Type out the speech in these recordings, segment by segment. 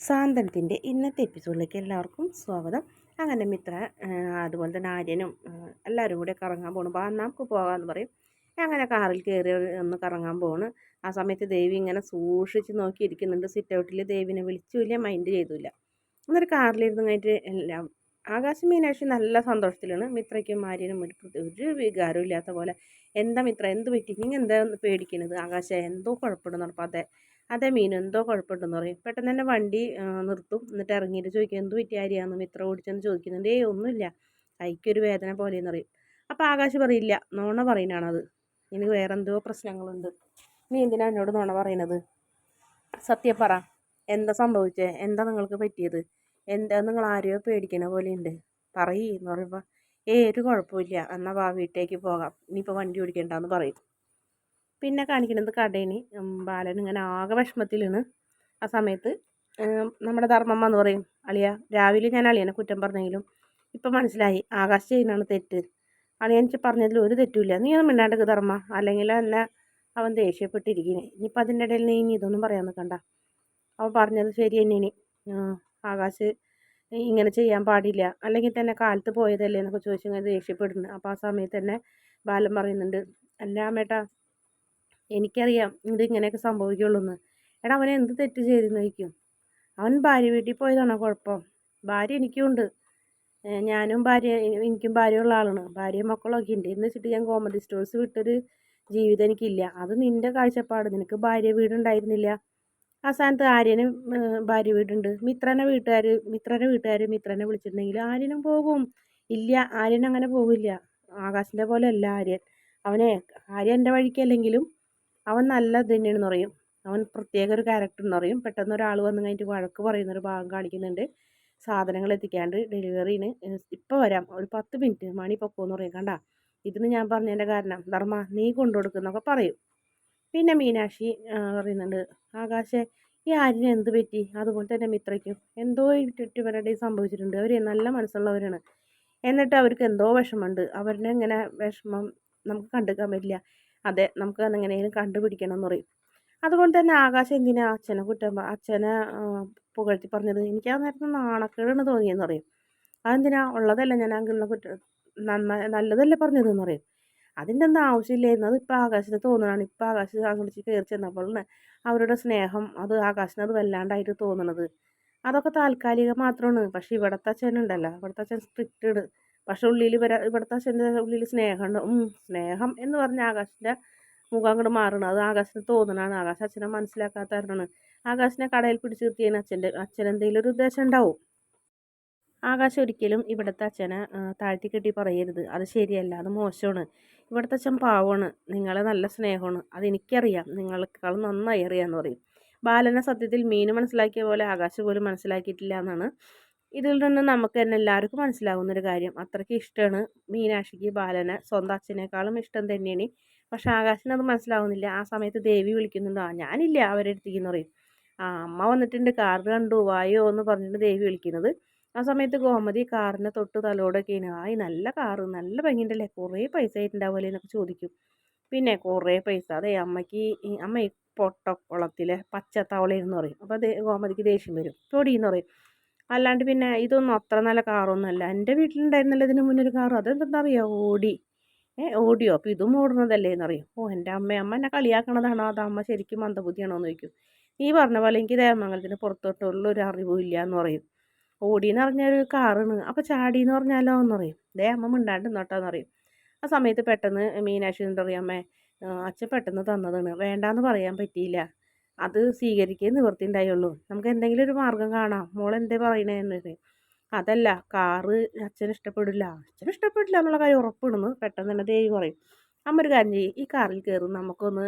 സാന്ത്വനത്തിന്റെ ഇന്നത്തെ എപ്പിസോഡിലേക്ക് എല്ലാവർക്കും സ്വാഗതം. അങ്ങനെ മിത്ര അതുപോലെ തന്നെ ആര്യനും എല്ലാവരും കൂടെ കറങ്ങാൻ പോകണം അപ്പോൾ നമുക്ക് പോകാമെന്ന് പറയും. അങ്ങനെ കാറിൽ കയറി ഒന്ന് കറങ്ങാൻ പോണ്. ആ സമയത്ത് ദേവി ഇങ്ങനെ സൂക്ഷിച്ച് നോക്കിയിരിക്കുന്നുണ്ട്. സിറ്റ് ഔട്ടിൽ ദേവിനെ വിളിച്ചില്ല മൈൻഡ് ചെയ്തില്ല. എന്നൊരു കാറിലിരുന്ന് കഴിഞ്ഞിട്ട് എല്ലാം ആകാശം മീനാക്ഷി നല്ല സന്തോഷത്തിലാണ്. മിത്രയ്ക്കും ആര്യനും ഒരു ഒരു വികാരവും ഇല്ലാത്ത പോലെ. എന്താ മിത്ര എന്ത് പറ്റി? നിങ്ങൾ എന്താ പേടിക്കുന്നത് ആകാശം എന്തോ കുഴപ്പമുണ്ടെന്ന് പറഞ്ഞപ്പോൾ അതെ അതെ മീനു എന്തോ കുഴപ്പമുണ്ടെന്ന് പറയും. പെട്ടെന്ന് തന്നെ വണ്ടി നിർത്തും. എന്നിട്ട് ഇറങ്ങിയിട്ട് ചോദിക്കും എന്ത് പറ്റിയാരിയാന്ന് ഇത്ര ഓടിച്ചെന്ന് ചോദിക്കുന്നുണ്ട്. ഏയ് ഒന്നുമില്ല. കൈക്കൊരു വേദന പോലെയെന്ന് പറയും. അപ്പോൾ ആകാശ് പറയില്ല നോണ പറയുന്നതാണത്. ഇനി വേറെ എന്തോ പ്രശ്നങ്ങളുണ്ട്. നീ എന്തിനാ എന്നോട് നോണ പറയണത് സത്യം പറ. എന്താ സംഭവിച്ചത് എന്താ നിങ്ങൾക്ക് പറ്റിയത്? എന്താ നിങ്ങൾ ആരെയോ പേടിക്കണ പോലെയുണ്ട്? പറയ് എന്ന് പറയുമ്പോൾ ഏ ഒരു കുഴപ്പമില്ല. എന്നാൽ വാ വീട്ടിലേക്ക് പോകാം. ഇനിയിപ്പോൾ വണ്ടി ഓടിക്കണ്ടെന്ന് പറയും. പിന്നെ കാണിക്കുന്നത് കടേനി. ബാലൻ ഇങ്ങനെ ആകെ വിഷമത്തിലാണ്. ആ സമയത്ത് നമ്മുടെ ധർമ്മമ്മ എന്ന് പറയും അളിയ രാവിലെ ഞാൻ അളിയനെ കുറ്റം പറഞ്ഞെങ്കിലും ഇപ്പം മനസ്സിലായി ആകാശ് ചെയ്യുന്നതാണ് തെറ്റ്. അളിയൻ പറഞ്ഞതിൽ ഒരു തെറ്റുമില്ല. നീ ഒന്നും മിണ്ടാണ്ടക്ക് ധർമ്മ. അല്ലെങ്കിൽ എന്നെ അവൻ ദേഷ്യപ്പെട്ടിരിക്കുന്നത് ഇനിയിപ്പോൾ അതിന്റെ ഇടയിൽ നീ ഇനി ഇതൊന്നും പറയാൻ നിൽക്കണ്ട. അവൻ പറഞ്ഞത് ശരി തന്നെയാണ്. ആകാശ് ഇങ്ങനെ ചെയ്യാൻ പാടില്ല. അല്ലെങ്കിൽ തന്നെ കാലത്ത് പോയതല്ലേ എന്നൊക്കെ ചോദിച്ചു ഇങ്ങനെ ദേഷ്യപ്പെടുന്നു. അപ്പോൾ ആ സമയത്ത് തന്നെ ബാലൻ പറയുന്നുണ്ട് അല്ല അമ്മേട്ടാ എനിക്കറിയാം ഇത് ഇങ്ങനെയൊക്കെ സംഭവിക്കുള്ളൂ എന്ന് എടാ അവനെ എന്ത് തെറ്റ് ചെയ്തെന്ന് അവൻ ഭാര്യ വീട്ടിൽ പോയതാണോ കുഴപ്പം? ഭാര്യ എനിക്കുണ്ട്. ഞാനും ഭാര്യ എനിക്കും ഭാര്യയുള്ള ആളാണ്. ഭാര്യയും മക്കളൊക്കെ ഉണ്ട്. എന്ന് വെച്ചിട്ട് ഞാൻ കോമഡി സ്റ്റോഴ്സ് വിട്ടൊരു ജീവിതം എനിക്കില്ല. അത് നിന്റെ കാഴ്ചപ്പാട്. നിനക്ക് ഭാര്യ വീടുണ്ടായിരുന്നില്ല. ആ സ്ഥാനത്ത് ആര്യനും ഭാര്യ വീടുണ്ട്. മിത്രനെ വീട്ടുകാർ മിത്രനെ വീട്ടുകാർ മിത്രനെ വിളിച്ചിട്ടുണ്ടെങ്കിൽ ആര്യനും പോകും. ഇല്ല ആര്യൻ അങ്ങനെ പോകില്ല ആകാശിന്റെ പോലെ അല്ല ആര്യൻ. അവനെ ആര്യൻ എന്റെ വഴിക്കല്ലെങ്കിലും അവൻ നല്ല ഇത് തന്നെയാണെന്ന് പറയും. അവൻ പ്രത്യേക ഒരു ക്യാരക്ടർ എന്ന് പറയും. പെട്ടെന്ന് ഒരാൾ വന്ന് കഴിഞ്ഞിട്ട് വഴക്ക് പറയുന്ന ഒരു ഭാഗം കാണിക്കുന്നുണ്ട്. സാധനങ്ങൾ എത്തിക്കാണ്ട് ഡെലിവറിന് ഇപ്പോൾ വരാം. ഒരു പത്ത് മിനിറ്റ് മണി പൊക്കോന്ന് പറയും. കണ്ട? ഇതിന് ഞാൻ പറഞ്ഞതിന്റെ കാരണം ധർമ്മ നീ കൊണ്ടു കൊണ്ടുകൊടുക്കുന്നൊക്കെ പറയും. പിന്നെ മീനാക്ഷി പറയുന്നുണ്ട് ആകാശേ ഈ ആര്യന് എന്ത് പറ്റി? അതുപോലെ തന്നെ മിത്രയ്ക്കും. എന്തോ ഇവരുടെ സംഭവിച്ചിട്ടുണ്ട്. അവർ നല്ല മനസ്സുള്ളവരാണ്. എന്നിട്ട് അവർക്ക് എന്തോ വിഷമമുണ്ട്. അവരുടെ ഇങ്ങനെ വിഷമം നമുക്ക് കണ്ടെടുക്കാൻ പറ്റില്ല. അതെ നമുക്ക് അതെങ്ങനെയും കണ്ടുപിടിക്കണം എന്ന് പറയും. അതുകൊണ്ട് തന്നെ ആകാശം എന്തിനാ അച്ഛനെ കുറ്റം അച്ഛനെ പുകഴ്ത്തി പറഞ്ഞത്? എനിക്ക് ആ നേരത്തെ നാണക്കേടാണ് തോന്നിയെന്ന് പറയും. അതെന്തിനാ? ഉള്ളതല്ല ഞാൻ അങ്കിളിനെ കുറ്റം നന്നായി നല്ലതല്ലേ പറഞ്ഞതെന്ന് പറയും. അതിന്റെ ഒന്നും ആവശ്യമില്ലായിരുന്നു. അത് ഇപ്പോൾ ആകാശത്ത് തോന്നുന്നതാണ് ഇപ്പോൾ ആകാശത്ത് അങ്ങോട്ട് കയറി ചെന്നപ്പോൾ അവരുടെ സ്നേഹം അത് ആകാശത്തിന് അത് വല്ലാണ്ടായിട്ട് തോന്നുന്നത് അതൊക്കെ താൽക്കാലികം മാത്രമാണ്. പക്ഷേ ഇവിടുത്തെ അച്ഛനുണ്ടല്ലോ. ഇവിടുത്തെ അച്ഛൻ സ്ട്രിക്റ്റഡ് പക്ഷെ ഉള്ളിൽ വരാ ഇവിടുത്തെ അച്ഛന്റെ ഉള്ളിൽ സ്നേഹമുണ്ട് സ്നേഹം എന്ന് പറഞ്ഞ ആകാശിന്റെ മുഖം അങ്ങോട്ട് മാറണം. അത് ആകാശിന് തോന്നണാണ്. ആകാശ് അച്ഛനെ മനസ്സിലാക്കാത്ത ആകാശിനെ കടയിൽ പിടിച്ച് നിർത്തിയതിന് അച്ഛന്റെ അച്ഛൻ എന്തെങ്കിലും ഒരു ഉദ്ദേശം ഉണ്ടാവും. ആകാശം ഒരിക്കലും ഇവിടുത്തെ അച്ഛനെ താഴ്ത്തി കെട്ടി പറയരുത്. അത് ശരിയല്ല അത് മോശമാണ്. ഇവിടുത്തെ അച്ഛൻ പാവമാണ്. നിങ്ങളെ നല്ല സ്നേഹമാണ്. അതെനിക്കറിയാം നിങ്ങളെക്കാളും നന്നായി അറിയാമെന്ന് പറയും. ബാലനെ സത്യത്തിൽ മീന് മനസ്സിലാക്കിയ പോലെ ആകാശം പോലും മനസ്സിലാക്കിയിട്ടില്ല എന്നാണ് ഇതിൽ നിന്ന് നമുക്ക് തന്നെ എല്ലാവർക്കും മനസ്സിലാവുന്നൊരു കാര്യം. അത്രയ്ക്ക് ഇഷ്ടമാണ് മീനാക്ഷിക്ക് ബാലനെ. സ്വന്തം അച്ഛനേക്കാളും ഇഷ്ടം തന്നെയാണ്. പക്ഷെ ആകാശിന് അത് മനസ്സിലാവുന്നില്ല. ആ സമയത്ത് ദേവി വിളിക്കുന്നുണ്ട്. ആ ഞാനില്ല അവരുടെ അടുത്തേക്ക്? എന്ന് പറയും. ആ അമ്മ വന്നിട്ടുണ്ട്. കാർ കണ്ടു. വായോ എന്ന് പറഞ്ഞിട്ട് ദേവി വിളിക്കുന്നത്. ആ സമയത്ത് ഗോമതി കാറിന്റെ തൊട്ട് തലോടൊക്കെയാണ്. ആയി നല്ല കാറ്. നല്ല ഭംഗിയുണ്ടല്ലേ? കുറേ പൈസ ആയിട്ടുണ്ടാവുമല്ലേ? എന്നൊക്കെ ചോദിക്കും. പിന്നെ കുറേ പൈസ. അതെ അമ്മയ്ക്ക് അമ്മ ഈ പൊട്ടക്കുളത്തിലെ പച്ചത്തവളയെന്ന് പറയും. അപ്പോൾ ഗോമതിക്ക് ദേഷ്യം വരും. തൊടിയെന്ന് പറയും. അല്ലാണ്ട് പിന്നെ ഇതൊന്നും അത്ര നല്ല കാറൊന്നുമല്ല എന്റെ വീട്ടിലുണ്ടായിരുന്നല്ലോ ഇതിന് മുന്നൊരു കാർ അതെന്താ അറിയാം ഓടി. ഏ ഓടിയോ? അപ്പോൾ ഇതും ഓടുന്നതല്ലേ എന്നറിയും ഓ എന്റെ അമ്മ അമ്മ എന്നെ കളിയാക്കണതാണോ? അത് അമ്മ ശരിക്കും മന്ദബുദ്ധിയാണോ എന്ന് ചോദിക്കും. നീ പറഞ്ഞ പോലെ എനിക്ക് ദേവമംഗലത്തിന് പുറത്തോട്ടുള്ള ഒരു അറിവുമില്ല എന്ന് പറയും. ഓടി എന്ന് പറഞ്ഞാൽ ഒരു കാറാണ്. അപ്പോൾ ചാടി എന്ന് പറഞ്ഞാലോ എന്ന് പറയും ദേ അമ്മ മിണ്ടാണ്ട് നിന്നോട്ടാന്ന് പറയും ആ സമയത്ത് പെട്ടെന്ന് മീനാക്ഷി എന്താ പറയുക അമ്മേ അച്ഛൻ പെട്ടെന്ന് തന്നതാണ്. വേണ്ടാന്ന് പറയാൻ പറ്റിയില്ല. അത് സ്വീകരിക്കേ നിവൃത്തിയുണ്ടായുള്ളൂ. നമുക്ക് എന്തെങ്കിലും ഒരു മാർഗം കാണാം. മോൾ എന്തേ പറയണേന്ന് അതല്ല കാറ് അച്ഛൻ ഇഷ്ടപ്പെടില്ല. അച്ഛന് ഇഷ്ടപ്പെടില്ല എന്നുള്ള കാര്യം ഉറപ്പിടുന്നു പെട്ടെന്ന് തന്നെ ദേവി പറയും. അമ്മ ഒരു കാര്യം ചെയ്യും. ഈ കാറിൽ കയറും. നമുക്കൊന്ന്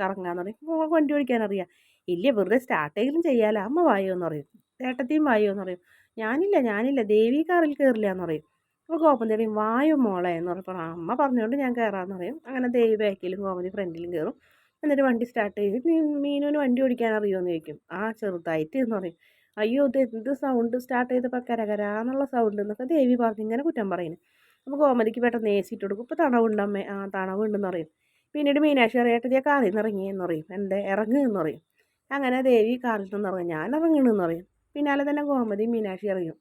കറങ്ങാന്ന് പറയും. മോൾ വണ്ടി ഓടിക്കാൻ അറിയാം. ഇല്ല വെറുതെ സ്റ്റാർട്ടെങ്കിലും ചെയ്യാലോ. അമ്മ വായോ എന്ന് പറയും. ഏട്ടത്തിയും വായോ എന്ന് പറയും. ഞാനില്ല ഞാനില്ല. ദേവി കാറിൽ കയറില്ല എന്ന് പറയും. അപ്പോൾ ഗോപൻ വായോ മോളെ എന്ന് പറഞ്ഞപ്പോൾ അമ്മ പറഞ്ഞുകൊണ്ട് ഞാൻ കയറാമെന്ന് പറയും. അങ്ങനെ ദേവി ബാക്കിലും ഗോപതി ഫ്രണ്ടിലും കയറും. എന്നിട്ട് വണ്ടി സ്റ്റാർട്ട് ചെയ്ത് മീനുവിന് വണ്ടി ഓടിക്കാൻ അറിയുമോ ചോദിക്കും. ആ ചെറുതായിട്ട് എന്ന് പറയും. അയ്യോ ഇത് എന്ത് സൗണ്ട് സ്റ്റാർട്ട് ചെയ്തപ്പോൾ കരകരാന്നുള്ള സൗണ്ട് എന്നൊക്കെ ദേവി പറഞ്ഞ് ഇങ്ങനെ കുറ്റം പറയുന്നു അപ്പോൾ ഗോമതിക്ക് പെട്ടെന്ന് ഏ സീറ്റ് കൊടുക്കും. ഇപ്പോൾ തണവുണ്ട് അമ്മേ. ആ തണവുണ്ടെന്ന് പറയും. പിന്നീട് മീനാക്ഷി അറിയാട്ട് ഞാൻ കാറിൽ നിന്ന് ഇറങ്ങിയെന്ന് പറയും. എന്റെ ഇറങ്ങുമെന്ന് പറയും. അങ്ങനെ ദേവി കാറിൽ നിന്ന് ഇറങ്ങും. ഞാൻ ഇറങ്ങണമെന്ന് പറയും. പിന്നാലെ തന്നെ ഗോമതി മീനാക്ഷി ഇറങ്ങും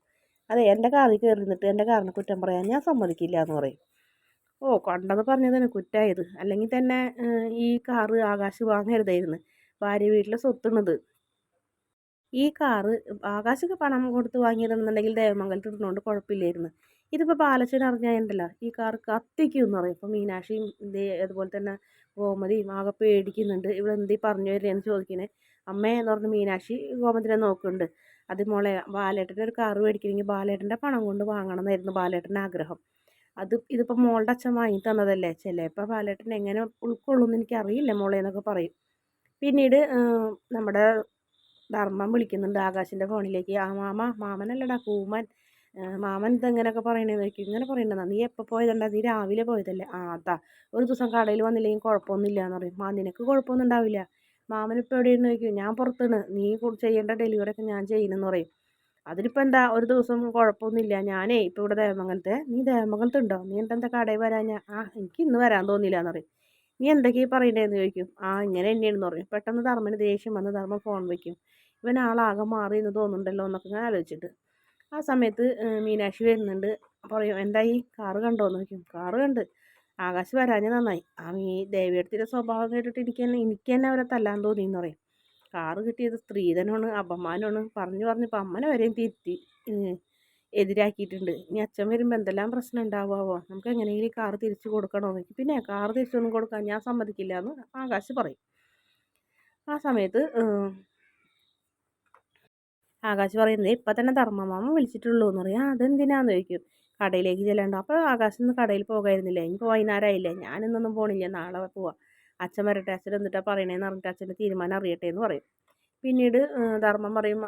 അതെ എന്റെ കാറിൽ കയറി നിന്നിട്ട് എന്റെ കാറിന് കുറ്റം പറയാൻ ഞാൻ സമ്മതിക്കില്ല എന്ന് പറയും. ഓ കൊണ്ടത് പറഞ്ഞത് തന്നെ കുറ്റായത്. അല്ലെങ്കിൽ തന്നെ ഈ കാറ് ആകാശ് വാങ്ങരുതായിരുന്നു. ഭാര്യ വീട്ടിലെ സ്വത്തുണത് ഈ കാറ് ആകാശൊക്കെ പണം കൊടുത്ത് വാങ്ങിയതെന്നുണ്ടെങ്കിൽ ദേവമംഗലത്ത് ഇടുന്നതുകൊണ്ട് കുഴപ്പമില്ലായിരുന്നു. ഇതിപ്പോൾ ബാലച്ചൻ അറിഞ്ഞാലുണ്ടല്ലോ ഈ കാർ കത്തിക്കും എന്ന് പറയും. ഇപ്പോൾ മീനാക്ഷിയും ഇതേ അതുപോലെ തന്നെ ഗോമതിയും ആകെ പേടിക്കുന്നുണ്ട്. ഇവിടെ എന്തീ പറഞ്ഞു വരികയെന്ന് ചോദിക്കുന്നത് അമ്മേ എന്ന് പറഞ്ഞ് മീനാക്ഷി ഗോമതിനെ നോക്കുന്നുണ്ട്. അത് മോളെ ബാലേട്ടന്റെ ഒരു കാറ് മേടിക്കണമെങ്കിൽ ബാലേട്ടന്റെ പണം കൊണ്ട് വാങ്ങണം എന്നായിരുന്നു ബാലേട്ടന്റെ ആഗ്രഹം. അത് ഇതിപ്പോൾ മോളുടെ അച്ഛൻ വാങ്ങി തന്നതല്ലേ? ചിലപ്പോൾ ബാലേട്ടൻ എങ്ങനെ ഉൾക്കൊള്ളുമെന്ന് എനിക്കറിയില്ല മോളെ എന്നൊക്കെ പറയും. പിന്നീട് നമ്മുടെ ധർമ്മം വിളിക്കുന്നുണ്ട് ആകാശിന്റെ ഫോണിലേക്ക്. ആ മാമ മാമനല്ലടാ കൂമൻ. മാമൻ ഇതെങ്ങനെയൊക്കെ പറയണേന്ന് ചോദിക്കും ഇങ്ങനെ പറയണ്ടെന്നാ നീ എപ്പോൾ പോയതണ്ടാ? നീ രാവിലെ പോയതല്ലേ? ആ അതാ. ഒരു ദിവസം കടയിൽ വന്നില്ലെങ്കിൽ കുഴപ്പമൊന്നുമില്ല എന്ന് പറയും. ആ നിനക്ക് കുഴപ്പമൊന്നും ഉണ്ടാവില്ല. മാമൻ ഇപ്പോൾ എവിടെയെന്ന് ചോദിക്കും ഞാൻ പുറത്താണ്. നീ ചെയ്യേണ്ട ഡെലിവറി ഒക്കെ ഞാൻ ചെയ്യുന്നെന്ന് പറയും. അതിനിപ്പോൾ എന്താ ഒരു ദിവസം കുഴപ്പമൊന്നുമില്ല ഞാനേ ഇപ്പോൾ ഇവിടെ ദേവമംഗലത്തെ നീ ദേവമംഗലത്ത് ഉണ്ടോ? നീ എന്താ എന്താ കടയിൽ വരാൻ ആ എനിക്ക് ഇന്ന് വരാൻ തോന്നിയില്ല എന്ന് പറയും. നീ എന്തൊക്കെയാണ് പറയണ്ടേന്ന് ചോദിക്കും. ആ ഇങ്ങനെ തന്നെയാണെന്ന് പറയും. പെട്ടെന്ന് ധർമ്മന് ദേഷ്യം വന്ന് ധർമ്മം ഫോൺ വയ്ക്കും ഇവൻ ആളാകെ മാറി എന്ന് തോന്നുന്നുണ്ടല്ലോ എന്നൊക്കെ ഞാൻ ആലോചിച്ചിട്ട്. ആ സമയത്ത് മീനാക്ഷി വരുന്നുണ്ട്. പറയും എന്തായി കാറ് കണ്ടോ? എന്ന് ചോദിക്കും. കാറ് കണ്ട്. ആകാശ് വരാഞ്ഞ നന്നായി. ആ മീ ദേവിയെടുത്തിന്റെ സ്വഭാവം കേട്ടിട്ട് എനിക്ക് തന്നെ എനിക്ക് തന്നെ അവരെ തല്ലാൻ തോന്നിയെന്ന് പറയും. കാറ് കിട്ടിയത് സ്ത്രീധനമാണ് അപമാനമാണ്. പറഞ്ഞു പറഞ്ഞപ്പോൾ അമ്മനെ വരെയും തിരുത്തി എതിരാക്കിയിട്ടുണ്ട്. ഇനി അച്ഛൻ വരുമ്പോൾ എന്തെല്ലാം പ്രശ്നം ഉണ്ടാവുമോ നമുക്ക് എങ്ങനെയെങ്കിലും കാറ് തിരിച്ചു കൊടുക്കണോ? എനിക്ക് പിന്നെ കാറ് തിരിച്ചൊന്നും കൊടുക്കാൻ ഞാൻ സമ്മതിക്കില്ല എന്ന് ആകാശ് പറയും. ആ സമയത്ത് ആകാശ് പറയുന്നത് ഇപ്പം തന്നെ ധർമ്മമാമ വിളിച്ചിട്ടുള്ളൂ എന്ന് പറയും. അതെന്തിനാന്ന്? ചോദിക്കും. കടയിലേക്ക് ചെല്ലാണ്ട്. അപ്പോൾ ആകാശം കടയിൽ പോകായിരുന്നില്ല. ഇനിയിപ്പോൾ വൈകുന്നേരമായില്ലേ? ഞാനിന്നൊന്നും പോണില്ല. നാളെ പോവാം. അച്ഛൻ വരട്ടെ അച്ഛൻ എന്നിട്ടാ പറയണേന്ന് പറഞ്ഞിട്ട് അച്ഛന്റെ തീരുമാനം അറിയട്ടെ എന്ന് പറയും. പിന്നീട് ധർമ്മം പറയും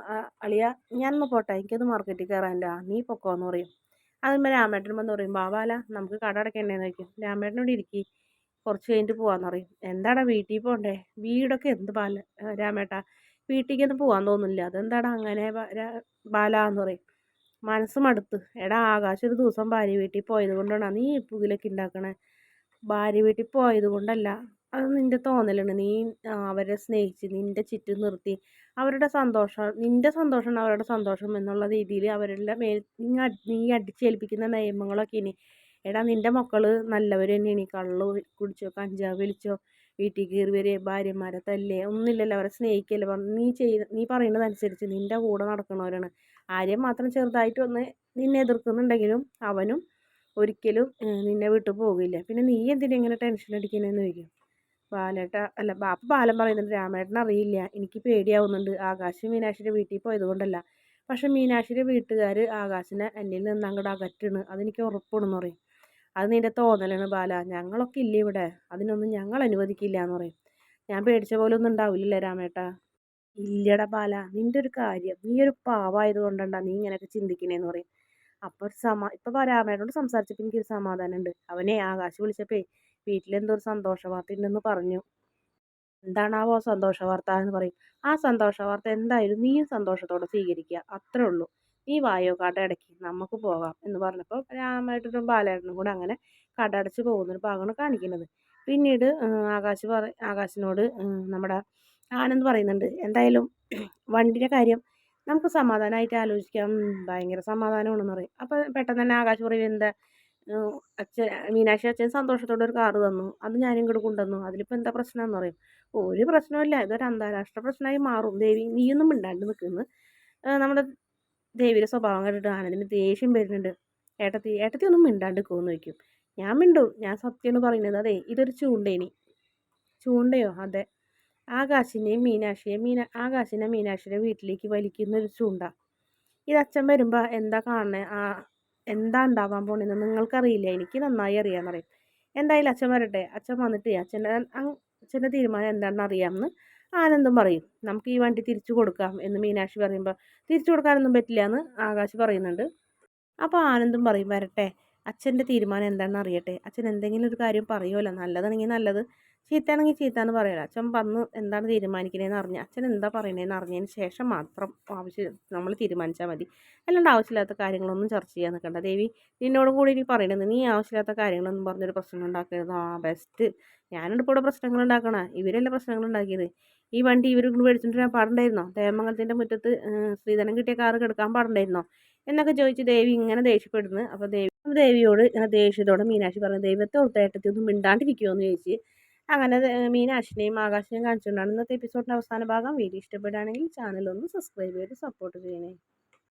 അളിയ ഞാനൊന്ന് പോട്ടെ എനിക്കത് മാർക്കറ്റിൽ കയറാനില്ല നീ പൊക്കോ എന്ന് പറയും. അതുമ്പോൾ രാമേട്ടൻ വന്ന് പറയും ബാബാല നമുക്ക് കട അടയ്ക്കണ്ടേന്ന് ചോദിക്കും. രാമേട്ടനോട് ഇരിക്കി കുറച്ച് കഴിഞ്ഞിട്ട് പോവാന്ന് പറയും. എന്താടാ വീട്ടിൽ പോകണ്ടേ വീടൊക്കെ എന്ത് ബാല രാമേട്ട വീട്ടിലേക്കൊന്നും പോകാൻ തോന്നുന്നില്ല. അതെന്താടാ അങ്ങനെ ബാല എന്ന് പറയും. മനസ്സ് മടുത്ത് എടാ ആകാശം ഒരു ദിവസം ഭാര്യ വീട്ടിൽ പോയത് കൊണ്ടാണ് നീ പുകിലൊക്കെ ഉണ്ടാക്കണേ? ഭാര്യ വീട്ടിൽ പോയത് കൊണ്ടല്ല. അത് നിന്റെ തോന്നലാണ്. നീ അവരെ സ്നേഹിച്ച് നിന്റെ ചുറ്റും നിർത്തി അവരുടെ സന്തോഷം നിന്റെ സന്തോഷമാണ് അവരുടെ സന്തോഷം എന്നുള്ള രീതിയിൽ അവരുടെ മേൽ നീ നീ അടിച്ചേൽപ്പിക്കുന്ന നിയമങ്ങളൊക്കെ ഇനി എടാ നിന്റെ മക്കൾ നല്ലവർ തന്നെയാണ്. കള്ളു കുടിച്ചോ കഞ്ചാവ് വിളിച്ചോ വീട്ടിൽ കയറി വരെ ഭാര്യമാരെ തല്ലേ ഒന്നുമില്ലല്ലോ അവരെ സ്നേഹിക്കല്ലേ. നീ ചെയ് നീ പറയുന്നതനുസരിച്ച് നിന്റെ കൂടെ നടക്കുന്നവരാണ്. ആരെയും മാത്രം ചെറുതായിട്ട് ഒന്ന് നിന്നെ എതിർക്കുന്നുണ്ടെങ്കിലും അവനും ഒരിക്കലും നിന്നെ വിട്ടു പോകില്ല. പിന്നെ നീ എന്തിനാ ഇങ്ങനെ ടെൻഷൻ അടിക്കുന്നതെന്ന് ചോദിക്കും. ബാലേട്ട അല്ല ബാപ്പ ബാലൻ പറയുന്നുണ്ട് രാമേട്ടൻ അറിയില്ല. എനിക്ക് പേടിയാവുന്നുണ്ട്. ആകാശ് മീനാക്ഷിയുടെ വീട്ടിൽ പോയതുകൊണ്ടല്ല. പക്ഷെ മീനാക്ഷിയുടെ വീട്ടുകാർ ആകാശിനെ എന്നിൽ നിന്ന് അങ്ങോട്ട് അകറ്റണ്. അതെനിക്ക് ഉറപ്പാണെന്ന് പറയും. അത് നിന്റെ തോന്നലാണ് ബാല. ഞങ്ങളൊക്കെ ഇല്ല ഇവിടെ? അതിനൊന്നും ഞങ്ങൾ അനുവദിക്കില്ല എന്ന് പറയും. ഞാൻ പേടിച്ച പോലെ ഒന്നും ഉണ്ടാവില്ലല്ലേ രാമേട്ട? ഇല്ലടാ ബാല. നിന്റെ ഒരു കാര്യം. നീ ഒരു പാവായത് കൊണ്ടണ്ടാ നീ ഇങ്ങനെയൊക്കെ ചിന്തിക്കണേന്ന് പറയും. അപ്പോൾ ഒരു സമാ ഇപ്പോൾ രാമേട്ടനോട് സംസാരിച്ചപ്പോൾ എനിക്കൊരു സമാധാനം ഉണ്ട് അവനെ ആകാശ് വിളിച്ചപ്പോൾ വീട്ടിലെന്തോ ഒരു സന്തോഷ വാർത്ത ഉണ്ടെന്ന് പറഞ്ഞു. എന്താണാവോ സന്തോഷ വാർത്ത എന്ന് പറയും. ആ സന്തോഷ വാർത്ത എന്തായാലും നീയും സന്തോഷത്തോടെ സ്വീകരിക്കുക. അത്രേ ഉള്ളൂ. നീ വായോ കട അടക്കി നമുക്ക് പോകാം എന്ന് പറഞ്ഞപ്പോൾ രാമേട്ടനും ബാലേട്ടനും കൂടെ അങ്ങനെ കട അടച്ച് പോകുന്നൊരു ഭാഗമാണ് കാണിക്കുന്നത്. പിന്നീട് ആകാശ് പറ ആകാശിനോട് നമ്മുടെ ആനന്ദ് പറയുന്നുണ്ട് എന്തായാലും വണ്ടിയുടെ കാര്യം നമുക്ക് സമാധാനമായിട്ട് ആലോചിക്കാം. ഭയങ്കര സമാധാനമാണെന്ന് പറയും. അപ്പോൾ പെട്ടെന്ന് തന്നെ ആകാശ് പറയും എന്താ? അച്ഛൻ മീനാക്ഷി അച്ഛൻ സന്തോഷത്തോടെ ഒരു കാറ് തന്നു. അത് ഞാനും ഇങ്ങോട്ട് കൊണ്ടുവന്നു. അതിലിപ്പോൾ എന്താ പ്രശ്നമെന്ന് പറയും. ഒരു പ്രശ്നമില്ല ഇതൊരു അന്താരാഷ്ട്ര പ്രശ്നമായി മാറും. ദേവി നീയൊന്നും മിണ്ടാണ്ട് നിൽക്കുന്നു. നമ്മുടെ ദേവിയുടെ സ്വഭാവം കണ്ടിട്ട് ആനന്ദിന് ദേഷ്യം വരുന്നുണ്ട്. ഏട്ടത്തി ഏട്ടത്തി ഒന്നും മിണ്ടാണ്ട് നിൽക്കുമെന്ന് ചോദിക്കും. ഞാൻ മിണ്ടും. ഞാൻ സത്യമാണ് പറയുന്നത്. അതെ ഇതൊരു ചൂണ്ടേനി. ചൂണ്ടയോ? അതെ. ആകാശിനെയും മീനാക്ഷിയെയും മീന ആകാശിനെ മീനാക്ഷിയുടെ വീട്ടിലേക്ക് വലിക്കുന്ന ഒരു ചൂണ്ട. ഇത് അച്ഛൻ വരുമ്പോൾ എന്താ കാണണേ? ആ എന്താ ഉണ്ടാവാൻ പോണെന്ന് നിങ്ങൾക്കറിയില്ല? എനിക്ക് നന്നായി അറിയാമെന്ന് അറിയാം എന്തായാലും അച്ഛൻ വരട്ടെ. അച്ഛൻ വന്നിട്ട് അച്ഛന്റെ അച്ഛന്റെ തീരുമാനം എന്താണെന്ന് അറിയാമെന്ന് ആനന്ദം പറയും. നമുക്ക് ഈ വണ്ടി തിരിച്ചു കൊടുക്കാം എന്ന് മീനാക്ഷി പറയുമ്പോൾ തിരിച്ചു കൊടുക്കാനൊന്നും പറ്റില്ല എന്ന് ആകാശ് പറയുന്നുണ്ട്. അപ്പോൾ ആനന്ദം പറയും വരട്ടെ. അച്ഛന്റെ തീരുമാനം എന്താണെന്ന് അറിയട്ടെ. അച്ഛൻ എന്തെങ്കിലും ഒരു കാര്യം പറയുമല്ലോ. നല്ലതാണെങ്കിൽ നല്ലത്. ചീത്താണെങ്കിൽ ചീത്ത എന്ന് പറയാലോ അച്ഛൻ വന്ന് എന്താണ് തീരുമാനിക്കണേന്ന് അറിഞ്ഞ് അച്ഛൻ എന്താ പറയണേന്ന് അറിഞ്ഞതിന് ശേഷം മാത്രം ആവശ്യം നമ്മൾ തീരുമാനിച്ചാൽ മതി. അല്ലാണ്ട് ആവശ്യമില്ലാത്ത കാര്യങ്ങളൊന്നും ചർച്ച ചെയ്യാൻ നിൽക്കണ്ട. ദേവി നിന്നോടും കൂടി ഇനി പറയണത് നീ ആവശ്യമില്ലാത്ത കാര്യങ്ങളൊന്നും പറഞ്ഞൊരു പ്രശ്നം ഉണ്ടാക്കരുത്. ആ ബെസ്റ്റ് ഞാനിവിടെ കൂടെ പ്രശ്നങ്ങൾ ഉണ്ടാക്കണ. ഇവരല്ലേ പ്രശ്നങ്ങൾ ഉണ്ടാക്കിയത്? ഈ വണ്ടി ഇവർ മേടിച്ചിട്ട് ഞാൻ പാടുണ്ടായിരുന്നോ? ദേവമംഗലത്തിന്റെ മുറ്റത്ത് സ്ത്രീധനം കിട്ടിയ കാറ് കിടക്കാൻ പാടുണ്ടായിരുന്നോ? എന്നൊക്കെ ചോദിച്ച് ദേവി ഇങ്ങനെ ദേഷ്യപ്പെടുന്നു. അപ്പോൾ ദേവി ദേവിയോട് ഇങ്ങനെ ദേഷ്യത്തോടെ മീനാക്ഷി പറഞ്ഞു ദൈവത്തെ ഓർത്തേട്ടത്തി ഒന്നും മിണ്ടാണ്ടിരിക്കുമോ ചോദിച്ച് അങ്ങനെ മീനാക്ഷിനെയും ആകാശിനെയും കാണിച്ചുകൊണ്ടാണ് ഇന്നത്തെ എപ്പിസോഡിന്റെ അവസാന ഭാഗം. വീഡിയോ ഇഷ്ടപ്പെടുകയാണെങ്കിൽ ചാനൽ ഒന്ന് സബ്സ്ക്രൈബ് ചെയ്ത് സപ്പോർട്ട് ചെയ്യണേ.